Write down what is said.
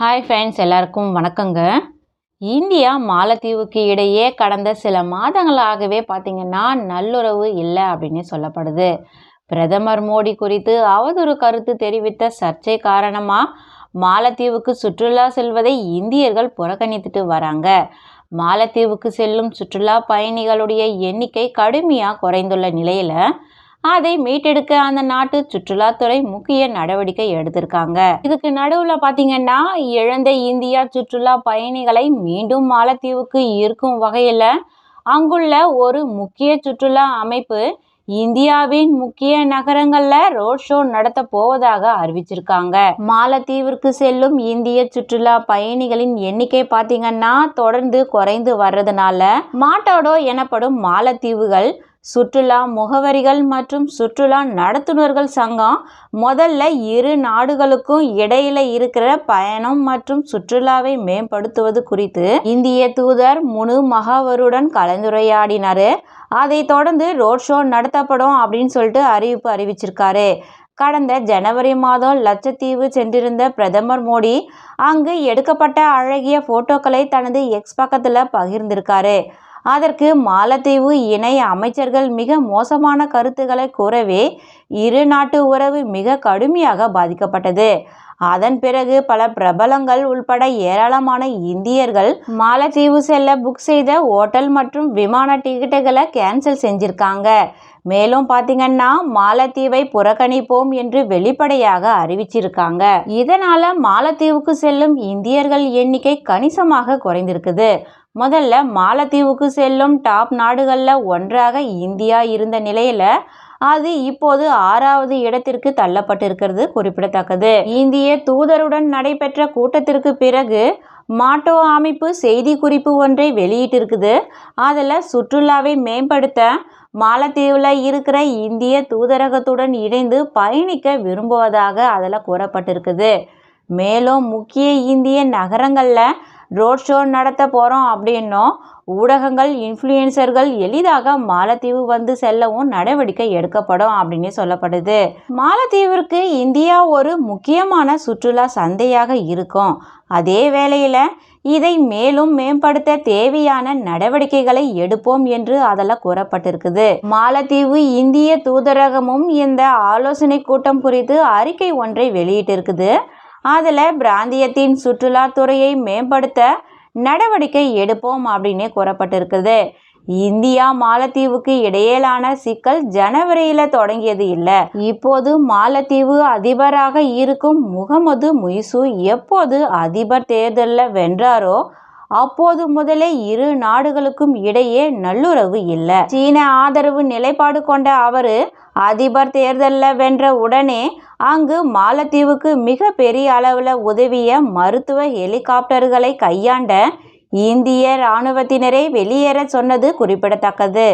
Hi friends எல்லாருக்கும் வணக்கங்க. India மாலத்தீவுக்கு இடையே கடந்த சில மாதங்களாகவே பார்த்திங்கன்னா நல்லுறவு இல்லை அப்படின்னு சொல்லப்படுது. பிரதமர் மோடி குறித்து அவதூறு கருத்து தெரிவித்த சர்ச்சை காரணமாக மாலத்தீவுக்கு சுற்றுலா செல்வதை இந்தியர்கள் புறக்கணித்துட்டு வராங்க. மாலத்தீவுக்கு செல்லும் சுற்றுலா பயணிகளுடைய எண்ணிக்கை கடுமையாக குறைந்துள்ள நிலையில் அதை மீட்டெடுக்க அந்த நாட்டு சுற்றுலாத்துறை முக்கிய நடவடிக்கை எடுத்திருக்காங்க. இதுக்கு நடுவில் பார்த்தீங்கன்னா இழந்த இந்தியா சுற்றுலா பயணிகளை மீண்டும் மாலத்தீவுக்கு ஈர்க்கும் வகையில் அங்குள்ள ஒரு முக்கிய சுற்றுலா அமைப்பு இந்தியாவின் முக்கிய நகரங்கள்ல ரோட் ஷோ நடத்த போவதாக அறிவிச்சிருக்காங்க. மாலத்தீவிற்கு செல்லும் இந்திய சுற்றுலா பயணிகளின் எண்ணிக்கை பாத்தீங்கன்னா தொடர்ந்து குறைந்து வர்றதுனால மாட்டாடோ எனப்படும் மாலத்தீவுகள் சுற்றுலா முகவரிகள் மற்றும் சுற்றுலா நடத்துனர்கள் சங்கம் முதல்ல இரு நாடுகளுக்கும் இடையில இருக்கிற பயணம் மற்றும் சுற்றுலாவை மேம்படுத்துவது குறித்து இந்திய தூதர் முனு மகாவருடன் கலந்துரையாடினார். அதை தொடர்ந்து ரோட் ஷோ நடத்தப்படும் அப்படின்னு சொல்லிட்டு அறிவிப்பு அறிவிச்சிருக்காரு. கடந்த ஜனவரி மாதம் லட்சத்தீவு சென்றிருந்த பிரதமர் மோடி அங்கு எடுக்கப்பட்ட அழகிய போட்டோக்களை தனது எக்ஸ் பக்கத்தில் பகிர்ந்திருக்காரு. அதற்கு மாலத்தீவு இணை அமைச்சர்கள் மிக மோசமான கருத்துக்களை கூறவே இரு நாட்டு உறவு மிக கடுமையாக பாதிக்கப்பட்டது. அதன் பிறகு பல பிரபலங்கள் உள்பட ஏராளமான இந்தியர்கள் மாலத்தீவு செல்ல புக் செய்த ஓட்டல் மற்றும் விமான டிக்கெட்டுகளை கேன்சல் செஞ்சிருக்காங்க. மேலும் பார்த்தீங்கன்னா மாலத்தீவை புறக்கணிப்போம் என்று வெளிப்படையாக அறிவிச்சிருக்காங்க. இதனால மாலத்தீவுக்கு செல்லும் இந்தியர்கள் எண்ணிக்கை கணிசமாக குறைந்திருக்குது. முதல்ல மாலத்தீவுக்கு செல்லும் டாப் நாடுகளில் ஒன்றாக இந்தியா இருந்த நிலையில் அது இப்போது ஆறாவது இடத்திற்கு தள்ளப்பட்டிருக்கிறது குறிப்பிடத்தக்கது. இந்திய தூதருடன் நடைபெற்ற கூட்டத்திற்கு பிறகு மாட்டோ அமைப்பு செய்தி குறிப்பு ஒன்றை வெளியிட்டிருக்குது. அதில் சுற்றுலாவை மேம்படுத்த மாலத்தீவில் இருக்கிற இந்திய தூதரகத்துடன் இணைந்து பயணிக்க விரும்புவதாக அதில் கூறப்பட்டிருக்குது. மேலும் முக்கிய இந்திய நகரங்களில் ரோட் ஷோ நடத்த போகிறோம் அப்படின்னும் ஊடகங்கள் இன்ஃப்ளூயன்சர்கள் எளிதாக மாலத்தீவு வந்து செல்லவும் நடவடிக்கை எடுக்கப்படும் அப்படின்னு சொல்லப்படுது. மாலத்தீவிற்கு இந்தியா ஒரு முக்கியமான சுற்றுலா சந்தையாக இருக்கும். அதே வேளையில் இதை மேலும் மேம்படுத்த தேவையான நடவடிக்கைகளை எடுப்போம் என்று அதில் கூறப்பட்டிருக்குது. மாலத்தீவு இந்திய தூதரகமும் இந்த ஆலோசனை கூட்டம் குறித்து அறிக்கை ஒன்றை வெளியிட்டிருக்குது. அதில் பிராந்தியத்தின் சுற்றுலாத்துறையை மேம்படுத்த நடவடிக்கை எடுப்போம் அப்படின்னு கூறப்பட்டிருக்குது. இந்தியா மாலத்தீவுக்கு இடையிலான சிக்கல் ஜனவரியில் தொடங்கியது இல்லை. இப்போது மாலத்தீவு அதிபராக இருக்கும் முகமது முயசு எப்போது அதிபர் தேர்தலில் வென்றாரோ அப்போது முதலே இரு நாடுகளுக்கும் இடையே நல்லுறவு இல்லை. சீன ஆதரவு நிலைப்பாடு கொண்ட அவர் அதிபர் தேர்தலில் வென்ற உடனே அங்கு மாலத்தீவுக்கு மிக பெரிய அளவில் உதவிய மருத்துவ ஹெலிகாப்டர்களை கையாண்ட இந்திய இராணுவத்தினரை வெளியேற சொன்னது குறிப்பிடத்தக்கது.